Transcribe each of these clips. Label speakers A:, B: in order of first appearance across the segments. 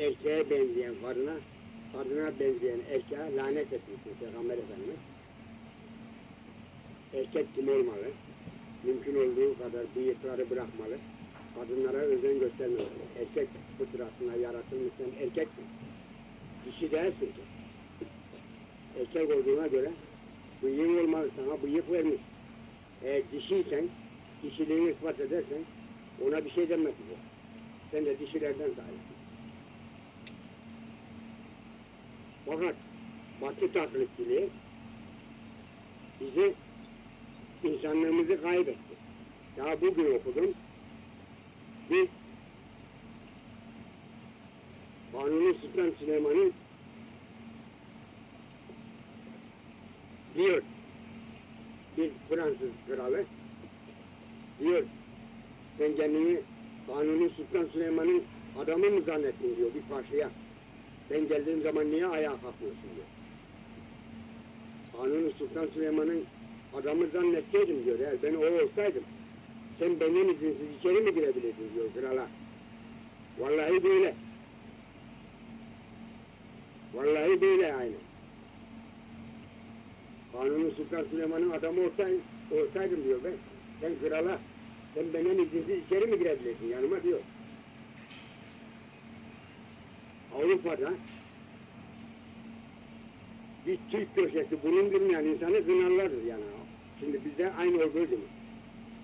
A: erkeğe benzeyen kadına, kadına benzeyen erkeğe lanet etmiştir Peygamber Efendimiz. Erkek kim olmalı? Mümkün olduğu kadar bıyıkları bırakmalı. Kadınlara özen göstermemeli. Erkek fıtratına yaratılmışsan erkeksin. Dişi değilsin ki. Erkek olduğuna göre bıyığın olmalı sana bıyık vermiş. Eğer dişiysen, dişiliğini ispat edersen ona bir şey denmez bize. Sen de dişilerden sahipsin. Fakat Batı taklitçiliği bizi insanlığımızı kaybetti. Daha bugün okudum. Biz Kanuni Sultan Süleyman'ın diyor bir Fransız kralı diyor sen kendini Kanuni Sultan Süleyman'ın adamı mı zannettin diyor bir paşaya. Ben geldiğim zaman niye ayağa kalkmıyorsun diyor. Kanuni Sultan Süleyman'ın adamı zannetseydim diyor. Eğer ben o olsaydım sen benim izinsiz içeri mi girebilirdin diyor krala. Vallahi böyle. Vallahi böyle aynı. Kanuni Sultan Süleyman'ın adamı olsaydım, olsaydım diyor ben. Sen krala, sen benim izinsiz içeri mi girebilirsin yanıma diyor. Avrupa'da bir Türk köşesi bulundurmayan insanı kınarlardır yani. Şimdi bizde aynı olduğu gibi.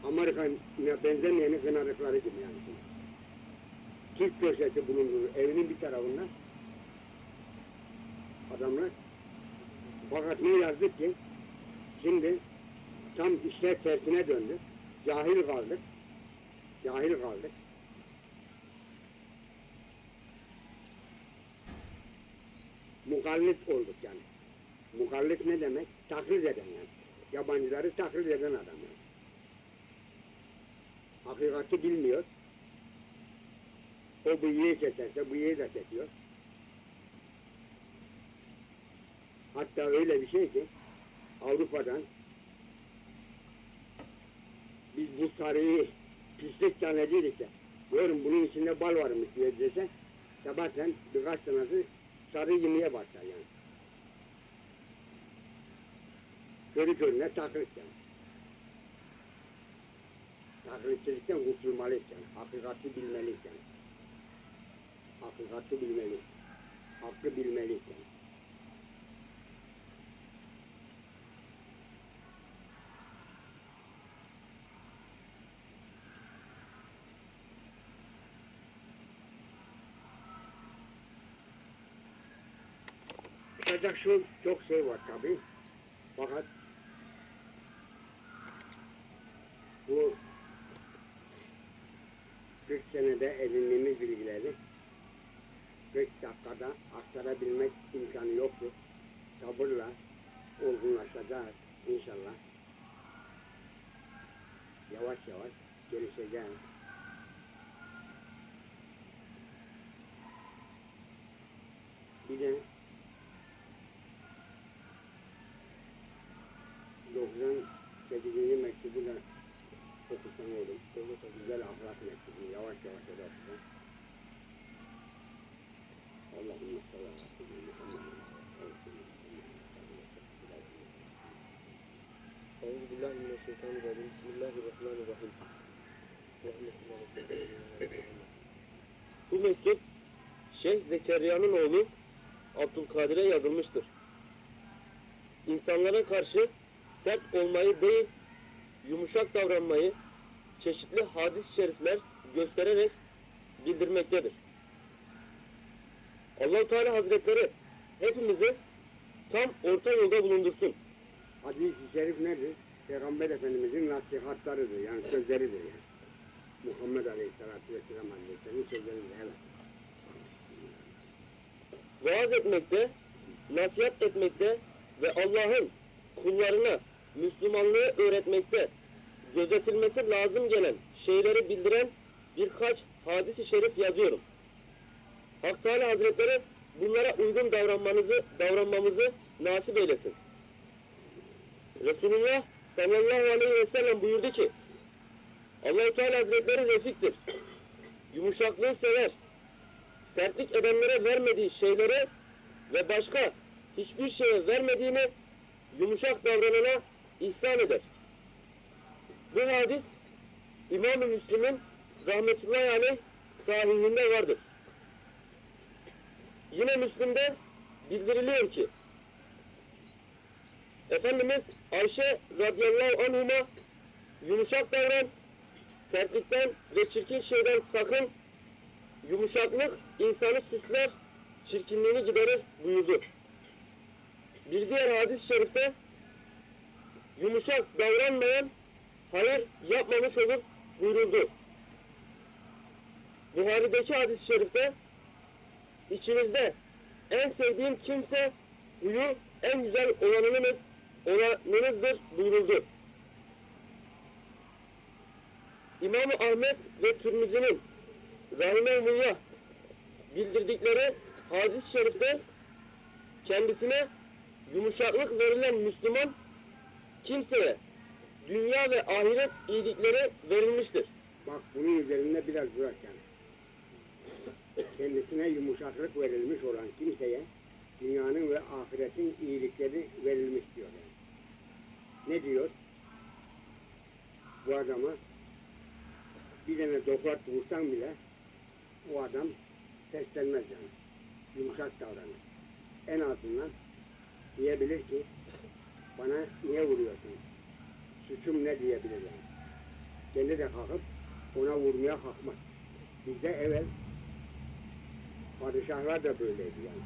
A: Amerikan'a benzemeyeni kınarlıkları gibi yani. Şimdi. Türk köşesi bulundurur evinin bir tarafında. Adamlar. Fakat ne yazdık ki şimdi tam işler tersine döndü. Cahil kaldık. Cahil kaldık. Mugallit olduk yani. Mugallit ne demek? Taklit eden yani. Yabancıları taklit eden adam yani. Hakikati bilmiyor. O bıyığı keserse bıyığı da kesiyor. Hatta öyle bir şey ki Avrupa'dan biz bu sarıyı pislik zannediyorduk ya. Diyorum bunun içinde bal varmış diye dese sabahten birkaç tanesi sarı yemeye başlar yani. Körü körüne taklit yani. Taklitçilikten kurtulmalıyız yani. Hakikati bilmeliyiz yani. Hakikati. Hakkı bilmeliyiz. Yapacak şu çok şey var tabi. Fakat bu 40 senede edindiğimiz bilgileri 40 dakikada aktarabilmek imkanı yoktur. Sabırla olgunlaşacağız inşallah. Yavaş yavaş gelişeceğiz. Bir de 98. mektubu da okusam oğlum. Güzel ahlak mektubu. Yavaş yavaş edersen. Allahümme salli ala seyyidina Muhammedin ve ala
B: أعوذ بالله من الشيطان الرجيم بسم الله الرحمن الرحيم اللهم صل على سيدنا محمد. Bu mektup Şeyh Zekeriya'nın oğlu Abdülkadir'e yazılmıştır. İnsanlara karşı sert olmayı değil, yumuşak davranmayı çeşitli hadis-i şerifler göstererek bildirmektedir. allah Teala Hazretleri hepimizi tam orta yolda bulundursun.
A: Hadis-i şerif nedir? Peygamber Efendimizin nasihatlarıdır. Yani sözleridir yani. Muhammed Aleyhisselatü Vesselam Hazretleri'nin sözleridir. Evet.
B: vaaz etmekte, nasihat etmekte ve Allah'ın kullarına Müslümanlığı öğretmekte gözetilmesi lazım gelen şeyleri bildiren birkaç hadis-i şerif yazıyorum. Hak Teala Hazretleri bunlara uygun davranmanızı, davranmamızı nasip eylesin. Resulullah sallallahu aleyhi ve sellem buyurdu ki allah Teala Hazretleri refiktir. Yumuşaklığı sever. sertlik edenlere vermediği şeylere ve başka hiçbir şeye vermediğini yumuşak davranana ihsan eder. Bu hadis İmam-ı Müslim'in rahmetullahi aleyh sahihinde vardır. Yine Müslim'de bildiriliyor ki Efendimiz Ayşe radıyallahu anhuma yumuşak davran, sertlikten ve çirkin şeyden sakın, yumuşaklık insanı süsler, çirkinliğini giderir buyurdu. Bir diğer hadis-i şerifte yumuşak davranmayan hayır yapmamış olur buyuruldu. Buhari'deki hadis-i şerifte içinizde en sevdiğim kimse huyu en güzel olanınız, olanınızdır buyuruldu. İmam-ı Ahmet ve Tirmizi'nin Rahimehullah bildirdikleri hadis-i şerifte kendisine yumuşaklık verilen Müslüman kimseye dünya ve ahiret iyilikleri verilmiştir.
A: Bak bunun üzerinde biraz durak yani. Kendisine yumuşaklık verilmiş olan kimseye dünyanın ve ahiretin iyilikleri verilmiş diyor yani. Ne diyor? Bu adama bir tane doklat vursan bile o adam seslenmez yani. Yumuşak davranır. En azından diyebilir ki bana niye vuruyorsun? Suçum ne diyebilir yani. Kendi de kalkıp ona vurmaya kalkmaz. Bizde evvel padişahlar da böyleydi yani.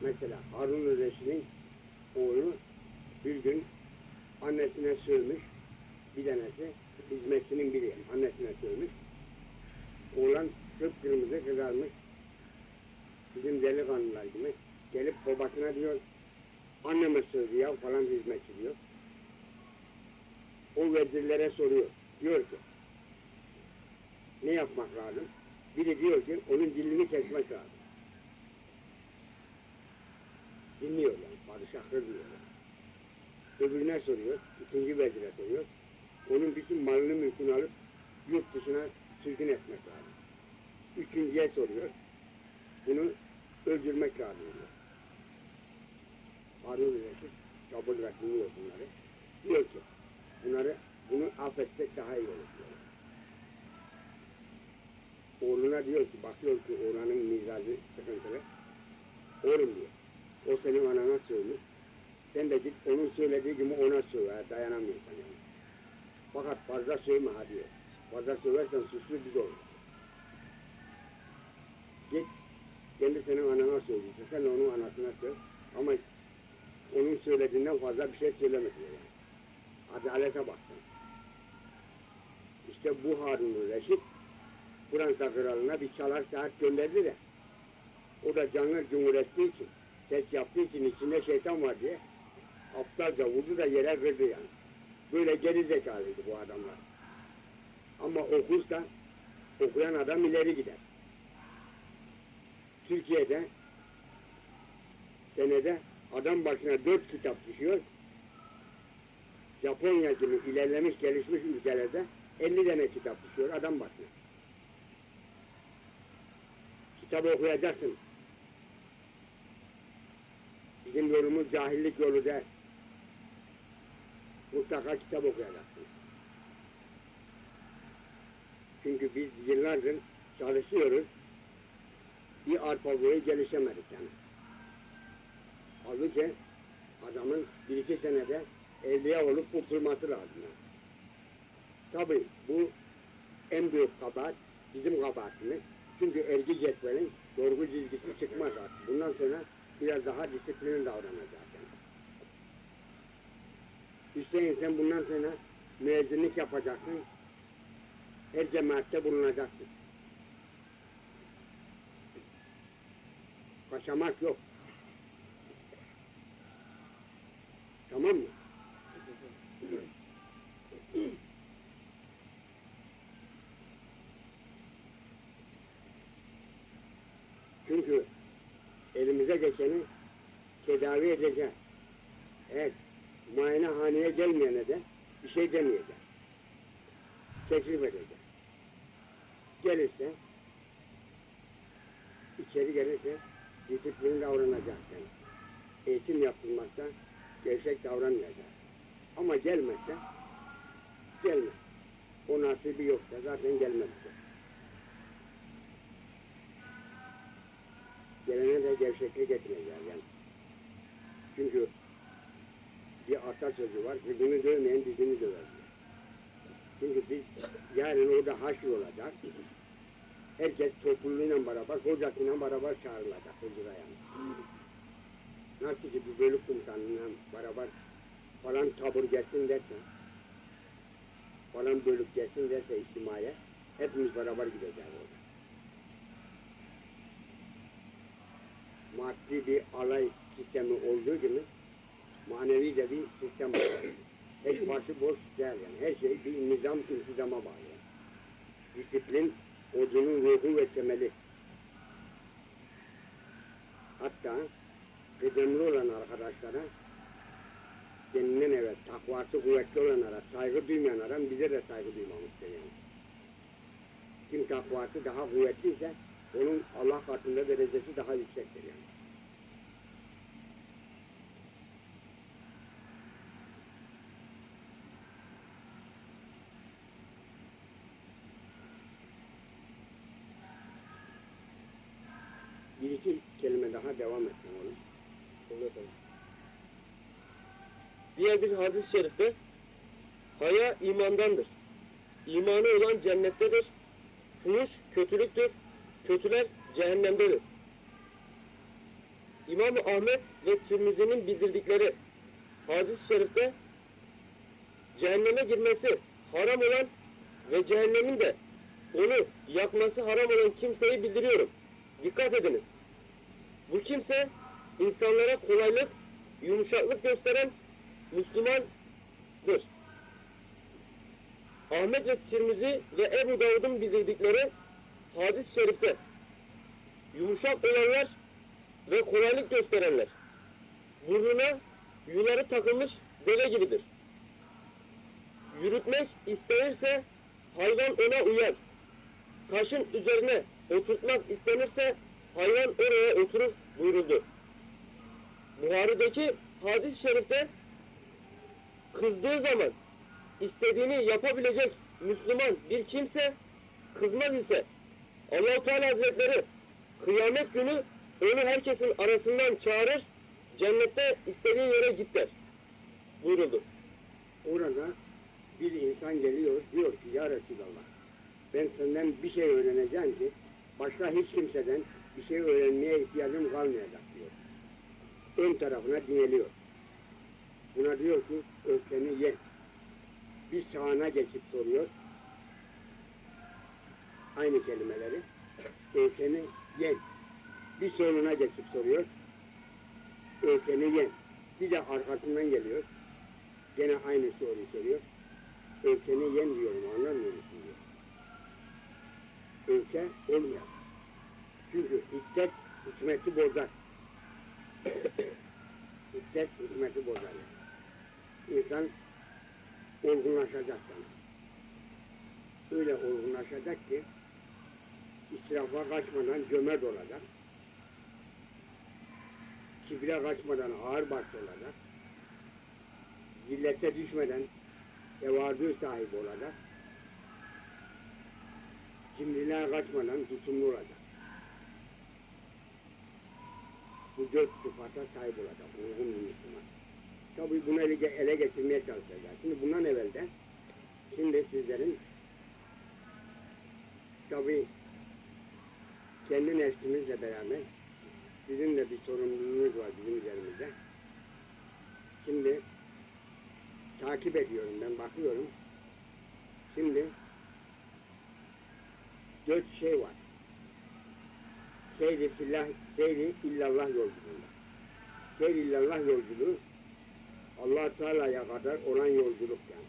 A: Mesela Harun Reşit'in oğlu bir gün annesine sövmüş, bir tanesi hizmetçinin biri annesine sövmüş. Oğlan kıpkırmızı kızarmış. Bizim delikanlılar gibi. Gelip babasına diyor, anneme sövdü ya falan hizmetçi diyor. O vezirlere soruyor. Diyor ki, ne yapmak lazım? Biri diyor ki, onun dilini kesmek lazım. Dinliyor yani, padişah diyor. Öbürüne soruyor, ikinci vezire soruyor. Onun bütün malını mülkünü alıp yurt dışına sürgün etmek lazım. Üçüncüye soruyor. Bunu öldürmek lazım diyor. Harun Reşit sabırla dinliyor bunları. Diyor ki bunları bunu affetsek daha iyi olur diyor. Oğluna diyor ki bakıyor ki oğlanın mizacı sıkıntılı. Oğlum diyor. O senin anana söylüyor. Sen de git onun söylediği gibi ona söyle. Dayanamıyorsan yani. Fakat fazla sövme ha diyor. Fazla söversen suçlu biz olur. Git kendi senin anana söylüyorsa sen onun anasına söyle. Ama onun söylediğinden fazla bir şey söyleme diyor yani. Adalete baksın. İşte bu Harun Reşit Fransa kralına bir çalar saat gönderdi de o da canlı cumhur ettiği için ses yaptığı için içinde şeytan var diye aptalca vurdu da yere kırdı yani. Böyle geri zekalıydı bu adamlar. Ama okursa okuyan adam ileri gider. Türkiye'de senede adam başına dört kitap düşüyor. Japonya gibi ilerlemiş gelişmiş ülkelerde 50 tane kitap düşüyor adam başına. Kitap okuyacaksın. Bizim yolumuz cahillik yolu değil. Mutlaka kitap okuyacaksın. Çünkü biz yıllardır çalışıyoruz. Bir arpa boyu gelişemedik yani. Halbuki adamın bir iki senede evliya olup kurtulması lazım. Tabii bu en büyük kabahat bizim kabahatimiz. Çünkü ergi cetvelin doğru çizgisi çıkmaz artık. Bundan sonra biraz daha disiplinin davranacak. Hüseyin sen bundan sonra müezzinlik yapacaksın. Her cemaatte bulunacaksın. Kaçamak yok. Tamam mı? Çünkü elimize geçeni tedavi edeceğiz. Evet, muayenehaneye gelmeyene de bir şey demeyeceğiz. Teklif edeceğiz. Gelirse içeri gelirse disiplin davranacaksın. Eğitim yapılmakta gevşek davranmayacak. Ama gelmezse gelmez. O nasibi yoksa zaten gelmez. Gelene de gevşeklik etmeyecek yani. Çünkü bir atasözü var, birbirini dövmeyen dizini döver. Çünkü biz yarın orada haşr olacak. Herkes topluluğuyla beraber, hocasıyla beraber çağrılacak huzura yani. Nasıl bir bölük komutanıyla beraber falan tabur gelsin derse, falan bölük gelsin derse içtimaya, hepimiz beraber gideceğiz orada. Maddi bir alay sistemi olduğu gibi manevi de bir sistem var. Hiç başı boş değil yani. Her şey bir nizam, intizama bağlı. Disiplin, ordunun ruhu ve temeli. Hatta kıdemli olan arkadaşlara kendinden evet takvası kuvvetli olanlara, saygı duymayanlara bize de saygı duymamızdır yani. Kim takvası daha kuvvetliyse onun Allah katında derecesi daha yüksektir yani. Bir iki kelime daha devam etsin oğlum.
B: Efendim. Diğer bir hadis-i şerifte haya imandandır. İmanı olan cennettedir. Fuhuş kötülüktür. Kötüler cehennemdedir. İmam Ahmet ve Tirmizi'nin bildirdikleri hadis-i şerifte cehenneme girmesi haram olan ve cehennemin de onu yakması haram olan kimseyi bildiriyorum. Dikkat ediniz. Bu kimse insanlara kolaylık, yumuşaklık gösteren Müslümandır. Ahmet ve Tirmizi ve Ebu Davud'un bildirdikleri hadis-i şerifte yumuşak olanlar ve kolaylık gösterenler burnuna yuları takılmış deve gibidir. Yürütmek istenirse hayvan ona uyar. Taşın üzerine oturtmak istenirse hayvan oraya oturur buyuruldu. Buhari'deki hadis-i şerifte kızdığı zaman istediğini yapabilecek Müslüman bir kimse kızmaz ise Allah-u Teala Hazretleri kıyamet günü onu herkesin arasından çağırır cennette istediği yere git der buyuruldu.
A: Orada bir insan geliyor diyor ki ya Resulallah ben senden bir şey öğreneceğim ki başka hiç kimseden bir şey öğrenmeye ihtiyacım kalmayacak diyor. Ön tarafına dineliyor. Buna diyor ki ölçeni ye. Bir sağına geçip soruyor. Aynı kelimeleri. Ölçeni ye. Bir soluna geçip soruyor. Ölçeni ye. Bir de arkasından geliyor. Gene aynı soruyu soruyor. Ölçeni yen diyorum anlamıyor musun diyor. Ölçe olmuyor. Çünkü hiddet hikmeti bozar. Hiddet hikmeti bozar. İnsan olgunlaşacak sana. Öyle olgunlaşacak ki israfa kaçmadan cömert olacak. Kibre kaçmadan ağır başlı olacak. Zillete düşmeden tevazu sahibi olacak. Cimriliğe kaçmadan tutumlu olacak. Bu dört sıfata sahip olacak uygun bir Müslüman. Tabi bunu ele, ele geçirmeye çalışacağız. Şimdi bundan evvel de şimdi sizlerin tabi kendi nefsimizle beraber sizin de bir sorumluluğunuz var bizim üzerimizde. Şimdi takip ediyorum ben bakıyorum. Şimdi dört şey var. Seyri fillah, seyri illallah yolculuğunda. Seyri illallah yolculuğu allah Teala'ya kadar olan yolculuk yani.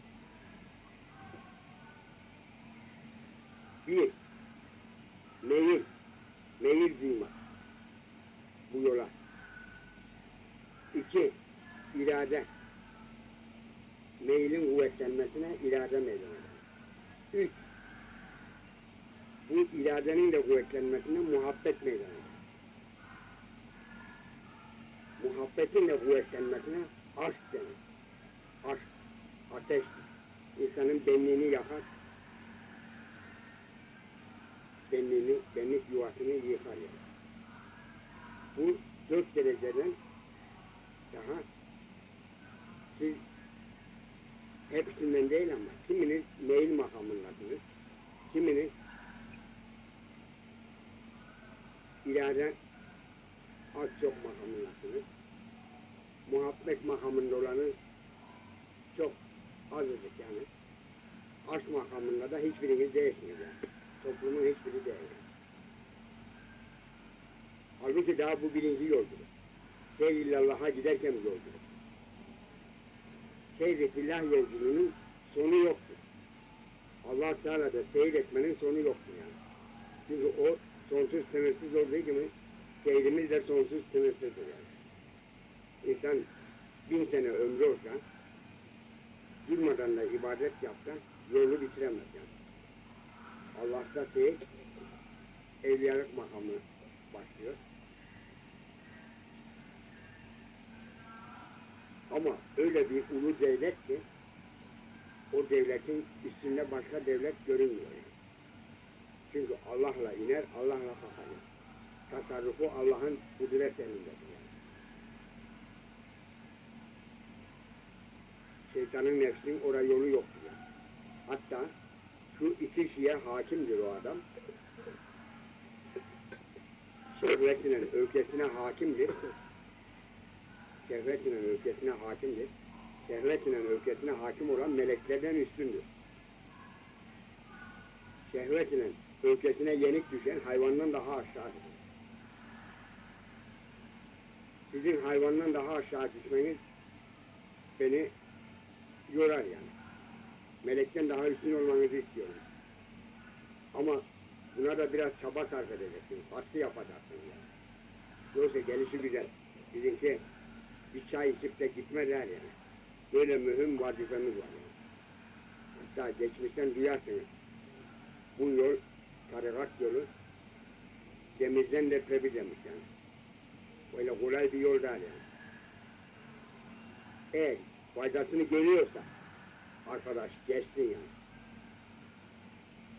A: Bir, meyil, meyil duymak bu yola. İki, irade, meylin kuvvetlenmesine irade meydana. Üç, bu iradenin de kuvvetlenmesine muhabbet meydana gelir. muhabbetinle kuvvetlenmesine aşk denir. Aşk, ateş. insanın benliğini yakar. Benliğini, benlik yuvasını yıkar yani. Bu dört dereceden daha siz hepsinden değil ama kiminiz meyil makamındasınız, kiminiz irade az çok makamındasınız. Muhabbet makamında olanı çok azıcık yani. Aşk makamında da hiçbiriniz değilsiniz yani. Toplumun hiçbiri değil. yani. Halbuki daha bu birinci yolculuk. Sevgilillah'a giderken bir yolculuk. Seyretillah yolculuğunun sonu yoktur. Allah Teala'da seyretmenin sonu yoktur yani. Çünkü o sonsuz sınırsız olduğu gibi seyrimiz de sonsuz sınırsızdır yani. İnsan bin sene ömrü olsa durmadan da ibadet yapsa yolu bitiremez yani. Allah'ta seyir evliyalık makamı başlıyor. Ama öyle bir ulu devlet ki o devletin üstünde başka devlet görünmüyor. yani. Çünkü Allah'la iner, Allah'la kalkar. Tasarrufu Allah'ın kudret elindedir yani. Şeytanın nefsinin oraya yolu yoktur yani. Hatta şu iki şeye hakimdir o adam. Şehvetinin öfkesine hakimdir. Şehvetinin öfkesine hakimdir. Şehvetinin öfkesine hakim olan meleklerden üstündür. Şehvetinin öfkesine yenik düşen hayvandan daha aşağıdır. Sizin hayvandan daha aşağı düşmeniz beni yorar yani. Melekten daha üstün olmanızı istiyorum. Ama buna da biraz çaba sarf edeceksin. Farklı yapacaksın yani. Yoksa gelişi güzel. Bizimki bir çay içip de gitmezler yani. Böyle mühim vazifemiz var yani. Hatta geçmişten duyarsınız. Bu yol, tarikat yolu, demirden de trebi demiş yani. Böyle kolay bir yol değil yani. Eğer faydasını görüyorsa, arkadaş geçsin yani.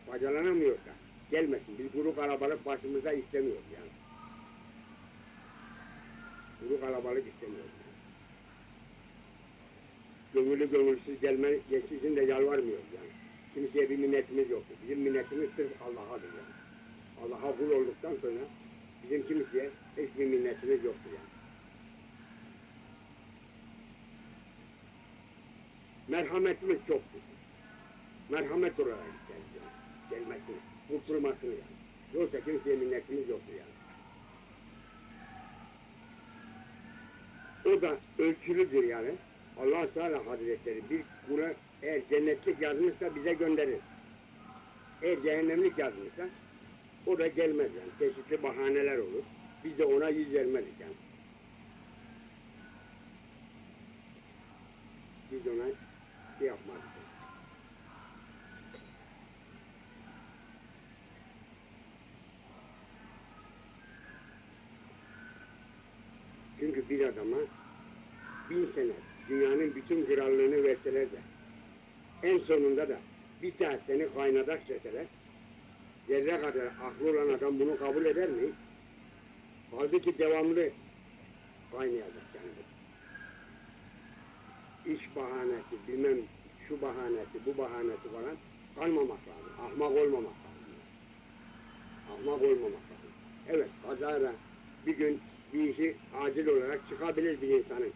A: Faydalanamıyorsa, gelmesin. Biz kuru kalabalık başımıza istemiyoruz yani. Kuru kalabalık istemiyoruz yani. Gönüllü gönülsüz gelme, geçişin de yalvarmıyoruz yani. Kimseye bir minnetimiz yoktur. Bizim minnetimiz sırf Allah'adır yani. Allah'a kul olduktan sonra bizim kimseye hiçbir minnetimiz yoktur yani. Merhametimiz çoktur. Merhamet olarak yani. Gelmesini, kurtulmasını yani. Yoksa kimseye minnetimiz yoktur yani. O da ölçülüdür yani. Allah Teala Hazretleri bir kula eğer cennetlik yazmışsa bize gönderir. Eğer cehennemlik yazmışsa o da gelmez yani. Çeşitli bahaneler olur. Biz de ona yüz vermedik yani. Biz ona şey yapmadık. Çünkü bir adama bin sene dünyanın bütün krallığını verseler de en sonunda da bir saat seni kaynadak deseler zerre kadar aklı olan adam bunu kabul eder mi? Halbuki devamlı kaynayacak yani. İş bahanesi, bilmem şu bahanesi, bu bahanesi falan kalmamak lazım. Ahmak olmamak lazım. Ahmak olmamak lazım. Evet, kazara bir gün bir işi acil olarak çıkabilir bir insanın.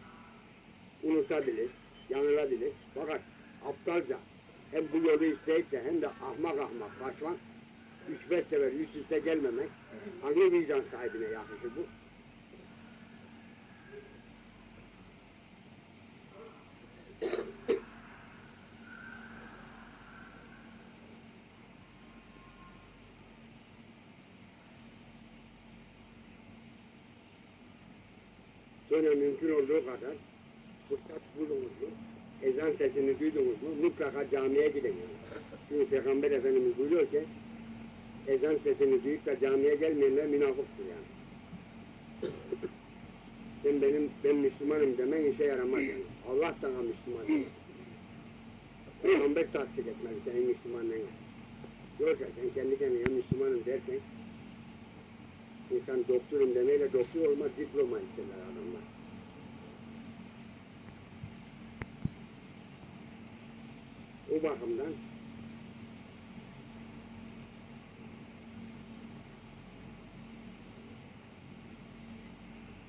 A: Unutabilir, yanılabilir. Fakat aptalca hem bu yolu isteyip de hem de ahmak ahmak kaçmak, üç beş sefer üst üste gelmemek, hangi vicdan sahibine yakışır bu? Sonra mümkün olduğu kadar fırsat buldunuz mu? Ezan sesini duydunuz mu? Mutlaka camiye gidin. Çünkü Peygamber Efendimiz buyuruyor ki ezan sesini duyup da camiye gelmeyenler münafıktır yani. Sen benim, ben Müslümanım demen işe yaramaz yani. Allah sana Müslüman diyor. Peygamber tasdik etmez senin Müslümanlığını. Yoksa sen kendi kendine Müslümanım dersen, insan doktorum demeyle doktor olmaz, diploma isterler adamlar. O bakımdan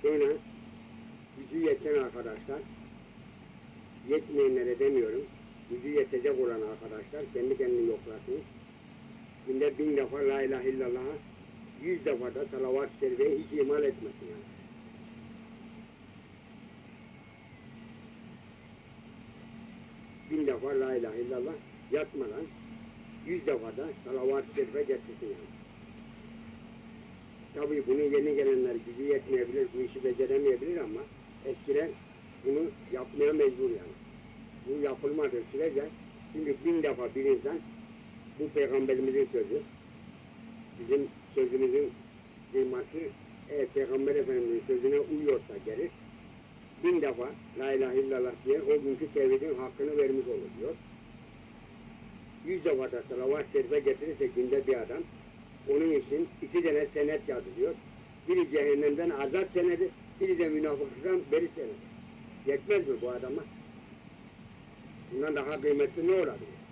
A: Sonra gücü yeten arkadaşlar, yetmeyenlere demiyorum, gücü yetecek olan arkadaşlar kendi kendini yoklasın. Günde bin defa la ilahe illallah'a, yüz defa da salavat-ı hiç imal etmesin yani. Bin defa la ilahe illallah yatmadan, yüz defa da salavat-ı şerife getirsin yani. Tabii bunu yeni gelenler gücü yetmeyebilir, bu işi beceremeyebilir ama eskiler bunu yapmaya mecbur yani. Bu yapılmadığı sürece çünkü bin defa bir insan bu peygamberimizin sözü, bizim sözümüzün kıyması eğer peygamber efendimizin sözüne uyuyorsa gelir, bin defa la ilahe illallah diye o günkü tevhidin hakkını vermiş olur diyor. Yüz defa da salavat-ı şerife getirirse günde bir adam, onun için iki tane senet yazılıyor. Biri cehennemden azat senedi, biri de münafıklıktan beri senedi. Yetmez mi bu adama? Bundan daha kıymetli ne olabilir?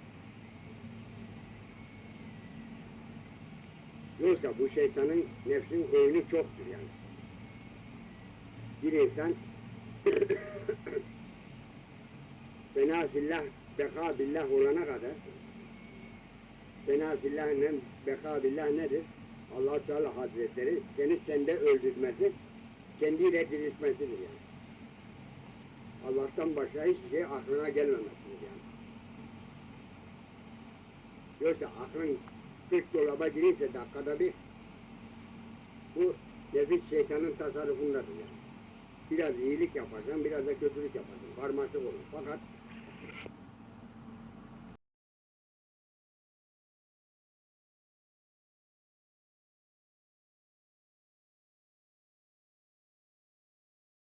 A: Yoksa bu şeytanın nefsin oyunu çoktur yani. Bir insan fena fillah, beka billah olana kadar fena fillah ne, beka billah nedir? allah Teala Hazretleri seni sende öldürmesi, kendiyle diriltmesidir yani. Allah'tan başka hiçbir şey aklına gelmemesidir yani. Yoksa aklın 40 dolaba girirse dakikada bir bu nefis şeytanın tasarrufundadır yani. Biraz iyilik yaparsan biraz da kötülük yaparsın. Karmaşık olur. Fakat